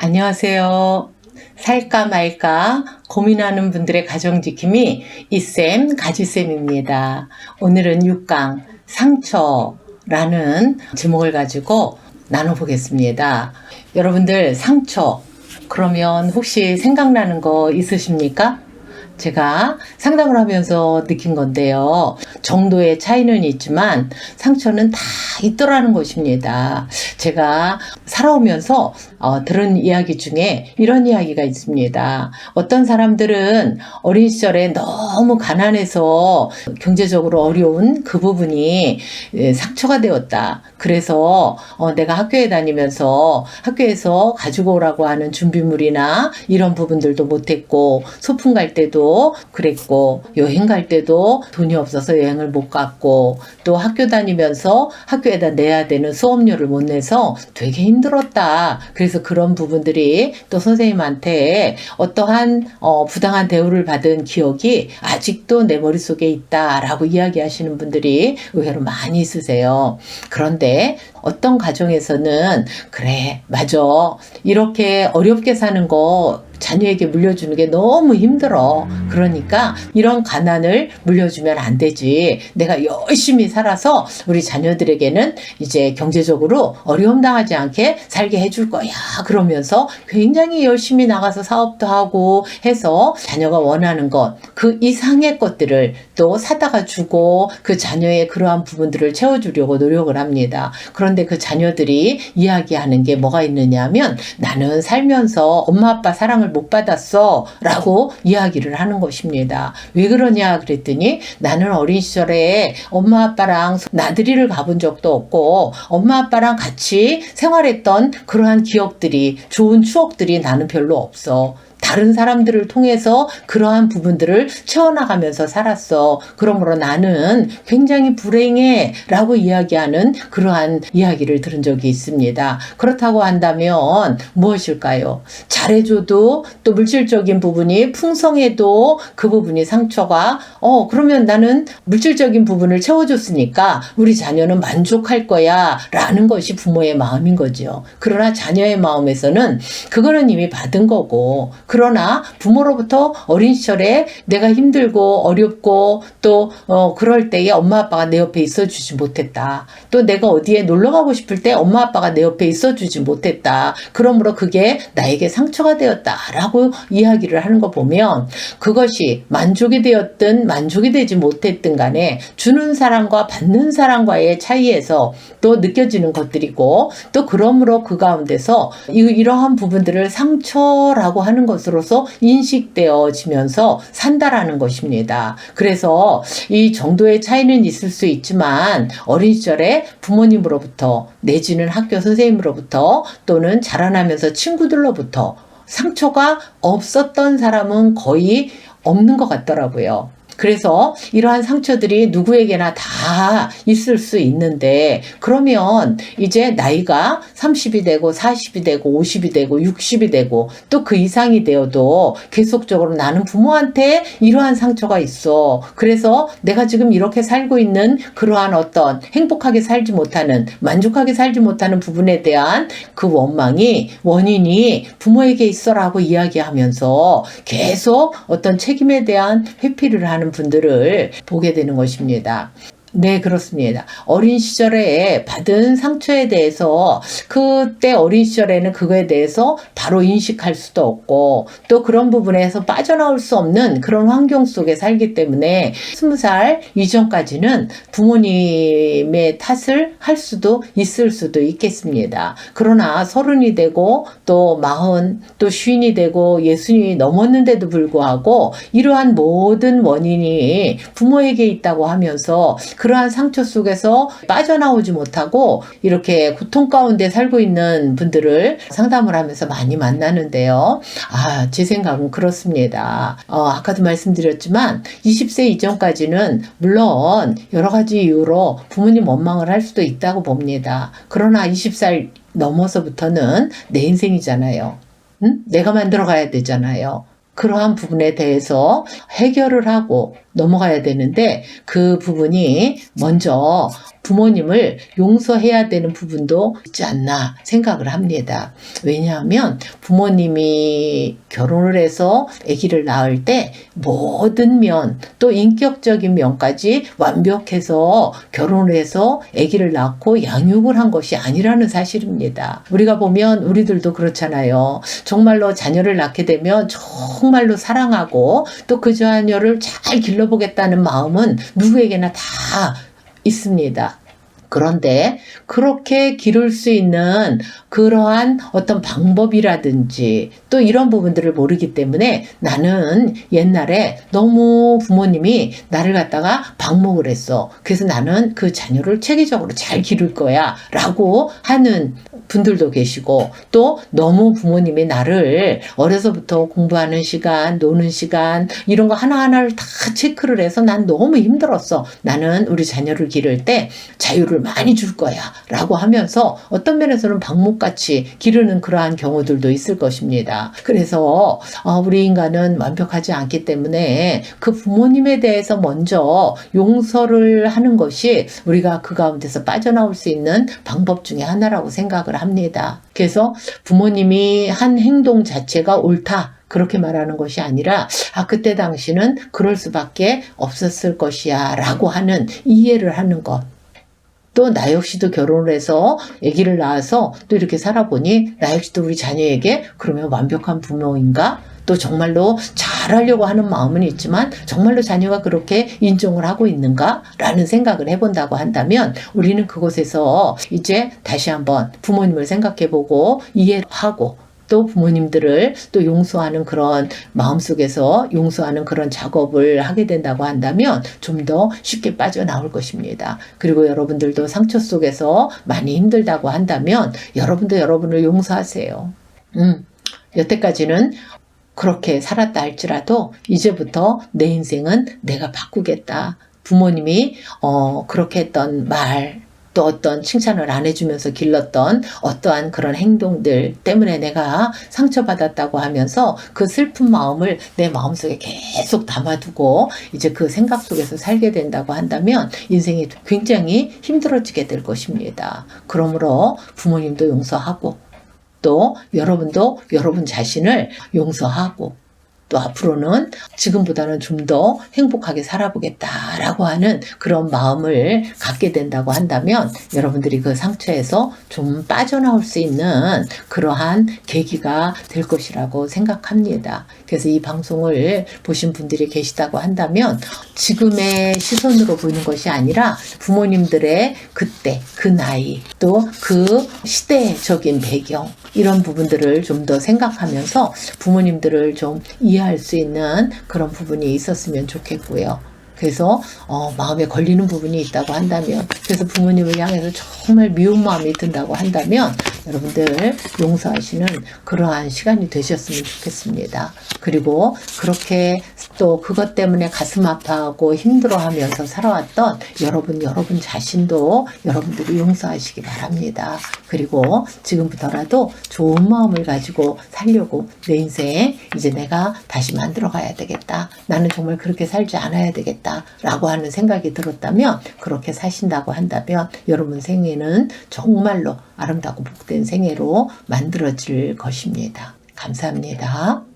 안녕하세요. 살까 말까 고민하는 분들의 가정지킴이 이쌤 가지쌤입니다. 오늘은 6강 상처라는 제목을 가지고 나눠보겠습니다. 여러분들 상처 그러면 혹시 생각나는 거 있으십니까? 제가 상담을 하면서 느낀 건데요. 정도의 차이는 있지만 상처는 다 있더라는 것입니다. 제가 살아오면서 어, 들은 이야기 중에 이런 이야기가 있습니다. 어떤 사람들은 어린 시절에 너무 가난해서 경제적으로 어려운 그 부분이 예, 상처가 되었다. 그래서 어, 내가 학교에 다니면서 학교에서 가지고 오라고 하는 준비물이나 이런 부분들도 못했고 소풍 갈 때도 그랬고 여행 갈 때도 돈이 없어서 여행을 못 갔고 또 학교 다니면서 학교에다 내야 되는 수업료를 못 내서 되게 힘들었다. 그래서 그런 부분들이 또 선생님한테 어떠한 어, 부당한 대우를 받은 기억이 아직도 내 머릿속에 있다라고 이야기하시는 분들이 의외로 많이 있으세요. 그런데 어떤 가정에서는 그래 맞아 이렇게 어렵게 사는 거 자녀에게 물려주는 게 너무 힘들어. 그러니까 이런 가난을 물려주면 안 되지. 내가 열심히 살아서 우리 자녀들에게는 이제 경제적으로 어려움 당하지 않게 살게 해줄 거야. 그러면서 굉장히 열심히 나가서 사업도 하고 해서 자녀가 원하는 것, 그 이상의 것들을 또 사다가 주고 그 자녀의 그러한 부분들을 채워주려고 노력을 합니다. 그런데 그 자녀들이 이야기하는 게 뭐가 있느냐 하면 나는 살면서 엄마 아빠 사랑을 못 받았어 라고 이야기를 하는 것입니다. 왜 그러냐 그랬더니 나는 어린 시절에 엄마 아빠랑 나들이를 가본 적도 없고 엄마 아빠랑 같이 생활했던 그러한 기억들이 좋은 추억들이 나는 별로 없어. 다른 사람들을 통해서 그러한 부분들을 채워나가면서 살았어. 그러므로 나는 굉장히 불행해 라고 이야기하는 그러한 이야기를 들은 적이 있습니다. 그렇다고 한다면 무엇일까요? 잘해줘도 또 물질적인 부분이 풍성해도 그 부분이 상처가 어, 그러면 나는 물질적인 부분을 채워줬으니까 우리 자녀는 만족할 거야 라는 것이 부모의 마음인 거죠. 그러나 자녀의 마음에서는 그거는 이미 받은 거고 그러나 부모로부터 어린 시절에 내가 힘들고 어렵고 또 어, 그럴 때에 엄마 아빠가 내 옆에 있어 주지 못했다. 또 내가 어디에 놀러 가고 싶을 때 엄마 아빠가 내 옆에 있어 주지 못했다. 그러므로 그게 나에게 상처가 되었다라고 이야기를 하는 거 보면 그것이 만족이 되었든 만족이 되지 못했든 간에 주는 사람과 받는 사람과의 차이에서 또 느껴지는 것들이고 또 그러므로 그 가운데서 이- 이러한 부분들을 상처라고 하는 것 으로서 인식되어지면서 산다라는 것입니다. 그래서 이 정도의 차이는 있을 수 있지만 어린 시절에 부모님으로부터 내지는 학교 선생님으로부터 또는 자라나면서 친구들로부터 상처가 없었던 사람은 거의 없는 것 같더라고요. 그래서 이러한 상처들이 누구에게나 다 있을 수 있는데 그러면 이제 나이가 30이 되고 40이 되고 50이 되고 60이 되고 또 그 이상이 되어도 계속적으로 나는 부모한테 이러한 상처가 있어. 그래서 내가 지금 이렇게 살고 있는 그러한 어떤 행복하게 살지 못하는 만족하게 살지 못하는 부분에 대한 그 원망이 원인이 부모에게 있어라고 이야기하면서 계속 어떤 책임에 대한 회피를 하는 분들을 보게 되는 것입니다. 네, 그렇습니다. 어린 시절에 받은 상처에 대해서 그때 어린 시절에는 그거에 대해서 바로 인식할 수도 없고 또 그런 부분에서 빠져나올 수 없는 그런 환경 속에 살기 때문에 스무 살 이전까지는 부모님의 탓을 할 수도 있을 수도 있겠습니다. 그러나 서른이 되고 또 마흔 또 쉰이 되고 예순이 넘었는데도 불구하고 이러한 모든 원인이 부모에게 있다고 하면서 그러한 상처 속에서 빠져나오지 못하고 이렇게 고통 가운데 살고 있는 분들을 상담을 하면서 많이 만나는데요. 아, 제 생각은 그렇습니다. 어, 아까도 말씀드렸지만 20세 이전까지는 물론 여러 가지 이유로 부모님 원망을 할 수도 있다고 봅니다. 그러나 20살 넘어서부터는 내 인생이잖아요. 응? 내가 만들어 가야 되잖아요. 그러한 부분에 대해서 해결을 하고 넘어가야 되는데 그 부분이 먼저 부모님을 용서해야 되는 부분도 있지 않나 생각을 합니다. 왜냐하면 부모님이 결혼을 해서 아기를 낳을 때 모든 면, 또 인격적인 면까지 완벽해서 결혼을 해서 아기를 낳고 양육을 한 것이 아니라는 사실입니다. 우리가 보면 우리들도 그렇잖아요. 정말로 자녀를 낳게 되면 정말로 사랑하고 또 그 자녀를 잘 길러 보겠다는 마음은 누구에게나 다 있습니다. 그런데 그렇게 기를 수 있는 그러한 어떤 방법이라든지 또 이런 부분들을 모르기 때문에 나는 옛날에 너무 부모님이 나를 갖다가 방목을 했어. 그래서 나는 그 자녀를 체계적으로 잘 기를 거야. 라고 하는 분들도 계시고 또 너무 부모님이 나를 어려서부터 공부하는 시간, 노는 시간 이런 거 하나하나를 다 체크를 해서 난 너무 힘들었어. 나는 우리 자녀를 기를 때 자유를 많이 줄 거야. 라고 하면서 어떤 면에서는 방목같이 기르는 그러한 경우들도 있을 것입니다. 그래서 어, 우리 인간은 완벽하지 않기 때문에 그 부모님에 대해서 먼저 용서를 하는 것이 우리가 그 가운데서 빠져나올 수 있는 방법 중에 하나라고 생각을 합니다. 그래서 부모님이 한 행동 자체가 옳다. 그렇게 말하는 것이 아니라 아 그때 당시는 그럴 수밖에 없었을 것이야 라고 하는 이해를 하는 것. 또 나 역시도 결혼을 해서 아기를 낳아서 또 이렇게 살아보니 나 역시도 우리 자녀에게 그러면 완벽한 부모인가? 또 정말로 잘하려고 하는 마음은 있지만 정말로 자녀가 그렇게 인정을 하고 있는가? 라는 생각을 해본다고 한다면 우리는 그곳에서 이제 다시 한번 부모님을 생각해보고 이해하고 또 부모님들을 또 용서하는 그런 마음속에서 용서하는 그런 작업을 하게 된다고 한다면 좀 더 쉽게 빠져나올 것입니다. 그리고 여러분들도 상처 속에서 많이 힘들다고 한다면 여러분도 여러분을 용서하세요. 음, 여태까지는 그렇게 살았다 할지라도 이제부터 내 인생은 내가 바꾸겠다. 부모님이 어 그렇게 했던 말, 또 어떤 칭찬을 안 해주면서 길렀던 어떠한 그런 행동들 때문에 내가 상처받았다고 하면서 그 슬픈 마음을 내 마음속에 계속 담아두고 이제 그 생각 속에서 살게 된다고 한다면 인생이 굉장히 힘들어지게 될 것입니다. 그러므로 부모님도 용서하고 또 여러분도 여러분 자신을 용서하고 또 앞으로는 지금보다는 좀 더 행복하게 살아보겠다라고 하는 그런 마음을 갖게 된다고 한다면 여러분들이 그 상처에서 좀 빠져나올 수 있는 그러한 계기가 될 것이라고 생각합니다. 그래서 이 방송을 보신 분들이 계시다고 한다면 지금의 시선으로 보는 것이 아니라 부모님들의 그때, 그 나이, 또 그 시대적인 배경, 이런 부분들을 좀 더 생각하면서 부모님들을 좀 이해 할 수 있는 그런 부분이 있었으면 좋겠고요. 그래서 어, 마음에 걸리는 부분이 있다고 한다면 그래서 부모님을 향해서 정말 미운 마음이 든다고 한다면 여러분들 용서하시는 그러한 시간이 되셨으면 좋겠습니다. 그리고 그렇게 또 그것 때문에 가슴 아파하고 힘들어하면서 살아왔던 여러분 여러분 자신도 여러분들이 용서하시기 바랍니다. 그리고 지금부터라도 좋은 마음을 가지고 살려고 내 인생 이제 내가 다시 만들어 가야 되겠다. 나는 정말 그렇게 살지 않아야 되겠 다. 라고 하는 생각이 들었다면 그렇게 사신다고 한다면 여러분 생애는 정말로 아름답고 복된 생애로 만들어질 것입니다. 감사합니다.